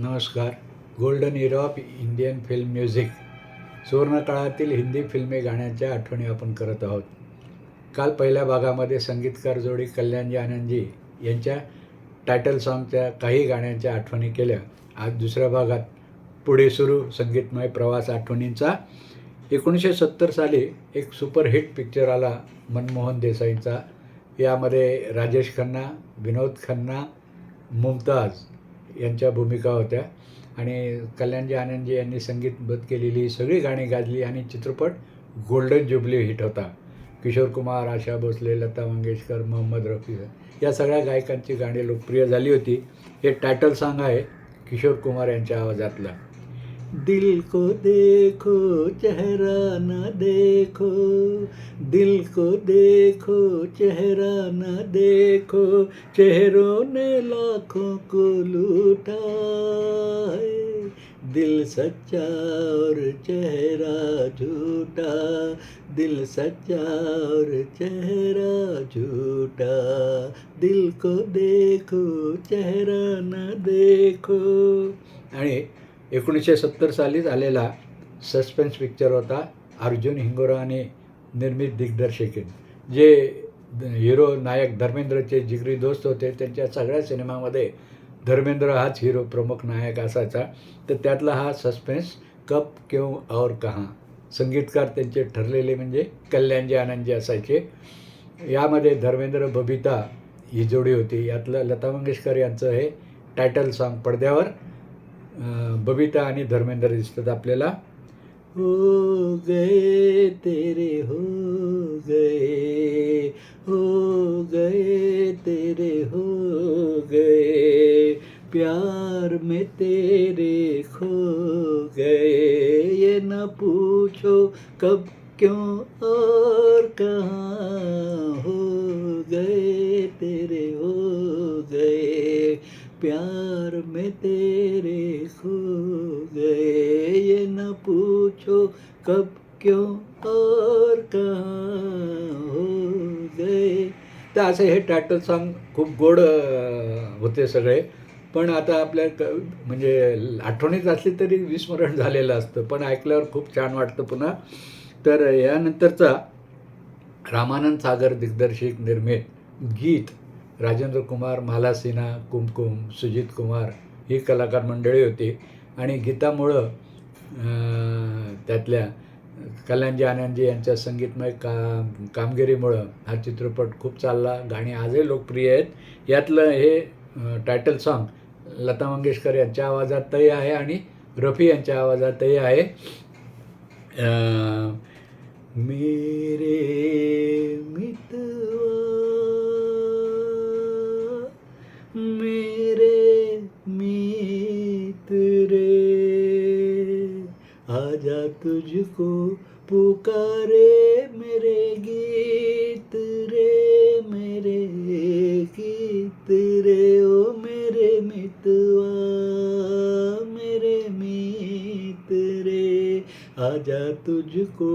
नमस्कार. Golden era of Indian film music सुवर्णकाळातील Hindi filmi गाण्यांच्या आठवणी आपण करत आहोत. काल पहिल्या भागामध्ये संगीतकार जोडी कल्याणजी आनंदजी यांच्या टायटल सॉन्गच्या काही गाण्यांच्या आठवणी केल्या. आज दुसऱ्या भागात पुढे सुरू संगीतमय प्रवास आठवणींचा. एकोणीसशे सत्तर साली एक सुपरहिट पिक्चर आला मनमोहन देसाईंचा. यामध्ये राजेश खन्ना विनोद खन्ना मुमताज यांच्या भूमिका होत्या. आणि कल्याणजी आनंदजी यांनी संगीतबद्ध केलेली सगळी गाणी गाजली आणि चित्रपट गोल्डन जुबली हिट होता. किशोर कुमार आशा भोसले लता मंगेशकर मोहम्मद रफी या सगळ्या गायकांची गाणी लोकप्रिय झाली होती. हे टायटल सॉन्ग आहे किशोर कुमार यांच्या आवाजातलं. दिल को देखो चेहरा न देखो। दिल को देखो चेहरा न देखो। चेहरों ने लाखों को लूटा है। दिल सच्चा और चेहरा झूठा। दिल सच्चा और चेहरा झूठा। दिल को देखो चेहरा न देखो। आणि एकोणीसशे सत्तर साली आलेला सस्पेन्स पिक्चर होता अर्जुन हिंगोराने निर्मित दिग्दर्शकीन जे हिरो नायक धर्मेंद्रचे जिगरी दोस्त होते. त्यांच्या सगळ्या सिनेमामध्ये धर्मेंद्र हाच हिरो प्रमुख नायक असायचा. तर त्यातला हा सस्पेन्स कप क्यों और कहाँ? संगीतकार त्यांचे ठरलेले म्हणजे कल्याणजी आनंदजी असायचे. यामध्ये धर्मेंद्र बबिता ही जोडी होती. यातलं लता मंगेशकर यांचं हे टायटल सॉन्ग पडद्यावर बबिता आणि धर्मेंद्र दिसतात आपल्याला. हो गए तेरे हो गए हो गए तेरे हो गए प्यार में तेरे खो गए ये न पूछो कब क्यों और कहाँ हो गए तेरे हो प्यार में तेरे खो गए ये न पूछो कब क्यों और कहाँ हो गए। तर असे हे टायटल सॉन्ग खूप गोड होते सगळे. पण आता आपल्या क म्हणजे आठवणीत असली तरी विस्मरण झालेलं असतं. पण ऐकल्यावर खूप छान वाटतं पुन्हा. तर यानंतरचा रामानंद सागर दिग्दर्शित निर्मित गीत राजेंद्र कुमार माला सिन्हा कुमकुम सुजित कुमार ही कलाकार मंडळी होती. आणि गीतामुळं त्यातल्या कल्याणजी आनंदजी यांच्या संगीतमय का कामगिरीमुळं हा चित्रपट खूप चालला. गाणी आजही लोकप्रिय आहेत. यातलं हे टायटल सॉन्ग लता मंगेशकर यांच्या आवाजातही आहे आणि रफी यांच्या आवाजातही आहे. मेरे तुझको पुकारे मेरे गीत रे मेरे गीत रे ओ मेरे मितवा मेरे मित रे। आजा तुझको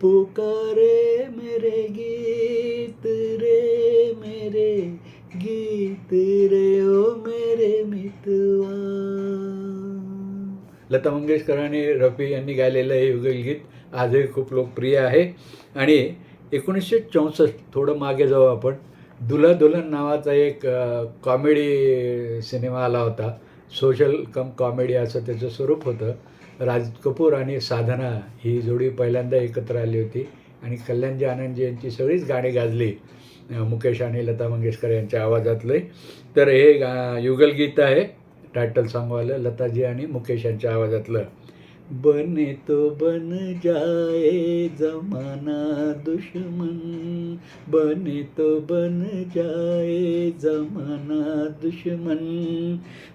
पुकारे मेरे गीत रे मेरे गीत रे ओ मेरे मितवा। लता मंगेशकर आणि रफी यांनी गायलेलं हे युगलगीत आजही खूप लोकप्रिय आहे. आणि एकोणीसशे चौसष्ट थोडं मागे जाऊ आपण. दुल्हा दुल्हन नावाचा एक कॉमेडी सिनेमा आला होता. सोशल कम कॉमेडी असं त्याचं स्वरूप होतं. राज कपूर आणि साधना ही जोडी पहिल्यांदा एकत्र आली होती. आणि कल्याणजी आनंदजी यांची सगळीच गाणी गाजली. मुकेश आणि लता मंगेशकर यांच्या आवाजातले. तर हे गा युगलगीत आहे. टायटल सॉन्गवालं लताजी आणि मुकेश यांच्या आवाजातलं. बने तो बन जाए जमाना दुश्मन बने तो बन जाए जमाना दुश्मन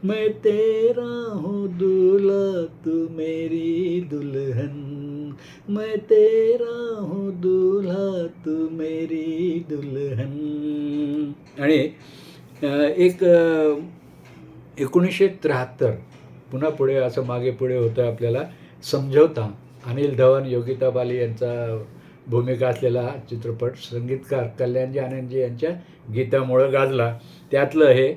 मैं तेरा हूँ दूल्हा तू मेरी दुल्हन मैं तेरा हूँ दूल्हा तू मेरी दुल्हन. आणि एक एकोणीसशे त्र्याहत्तर पुन्हा पुढे असं मागे पुढे होतं आपल्याला समझौता अनिल धवन योगिता बाली यांचा भूमिका असलेला चित्रपट संगीतकार कल्याणजी आनंदजी यांच्या गीतामुळं गाजला. त्यातलं हे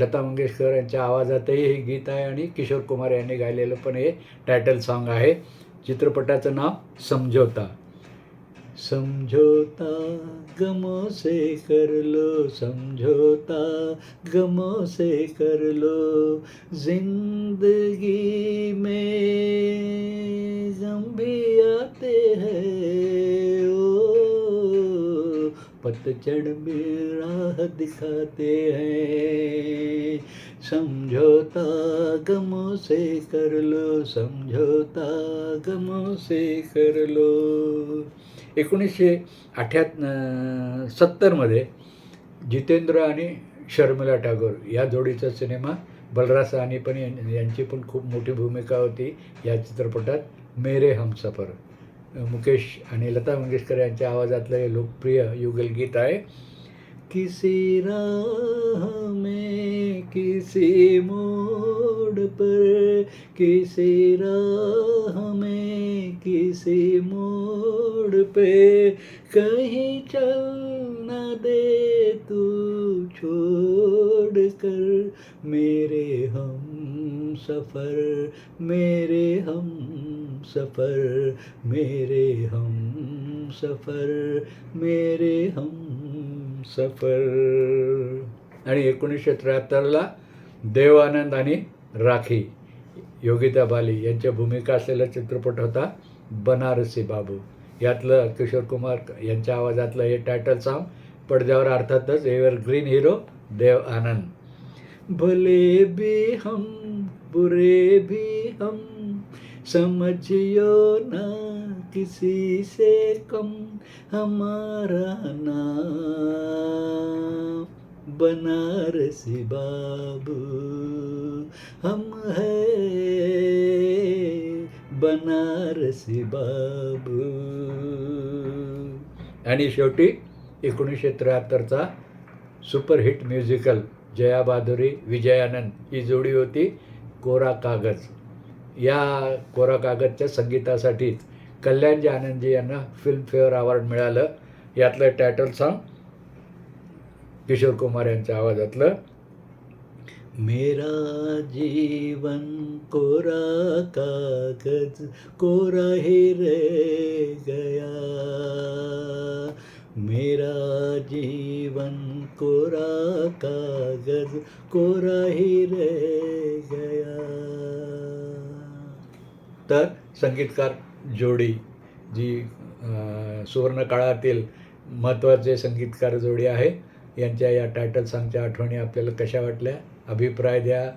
लता मंगेशकर यांच्या आवाजातही हे गीत आहे आणि किशोर कुमार यांनी गायलेलं पण हे टायटल सॉन्ग आहे. चित्रपटाचं नाव समझोता. समझोता गमों से कर लो समझौता, गमों से कर लो ज़िंदगी में गम भी आते हैं। ओ पतझड़ में राह दिखाते हैं। समझौता, गमों से कर लो समझौता, गमों से कर लो। एकोणीसशे अठ्या सत्तरमध्ये जितेंद्र आणि शर्मिला टागोर या जोडीचा सिनेमा बलराज साहनी पण यां- यांची पण खूप मोठी भूमिका होती या चित्रपटात. मेरे हमसफर मुकेश आणि लता मंगेशकर यांच्या आवाजातलं हे लोकप्रिय युगल गीत आहे. किसी राह में, किसी मोड़ पर, किसी राह में, किसी मोड़ पे। कहीं चल न दे तू छोड़ कर, मेरे हम सफ़र, मेरे हम सफ़र, मेरे हम सफ़र, मेरे हम सफर. आणि एकोणीसशे त्र्याहत्तरला देवानंद आणि राखी योगिता बाली यांच्या भूमिका असलेला चित्रपट होता बनारसी बाबू. यातलं किशोर कुमार यांच्या आवाजातलं हे टायटल सॉन्ग पडद्यावर अर्थातच एव्हरग्रीन हिरो देव आनंद. भले भी हम बुरे भी हम समझियो ना किसी से कम हमारा नाम। बनारसी बाबू हम है बनारसी बाबू। आणि शेवटी एकोणीसशे त्र्याहत्तरचा सुपरहिट म्युझिकल जया बाधुरी विजयानंद ही जोडी होती कोरा कागज. या कोरा कागदच्या संगीतासाठीच कल्याणजी आनंदजी यांना फिल्मफेअर अवॉर्ड मिळालं. यातलं टायटल सॉन्ग किशोर कुमार यांच्या आवाजातलं. मेरा जीवन कोरा कागज कोरा ही रे गया। मेरा जीवन कोरा कागज कोरा ही रे गया। तर संगीतकार जोडी जी सुवर्णकाळातील महत्त्वाचे संगीतकार जोडी आहे यांच्या या टायटल सांगच्या आठवणी आपल्याला कशा वाटल्या? अभिप्राय द्या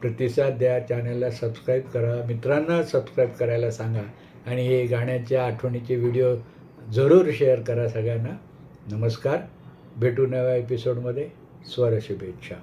प्रतिसाद द्या चॅनलला सबस्क्राईब करा. मित्रांना सबस्क्राईब करायला सांगा. आणि हे गाण्याच्या आठवणीचे व्हिडिओ जरूर शेअर करा सगळ्यांना. नमस्कार. भेटू नव्या एपिसोडमध्ये स्वर शुभेच्छा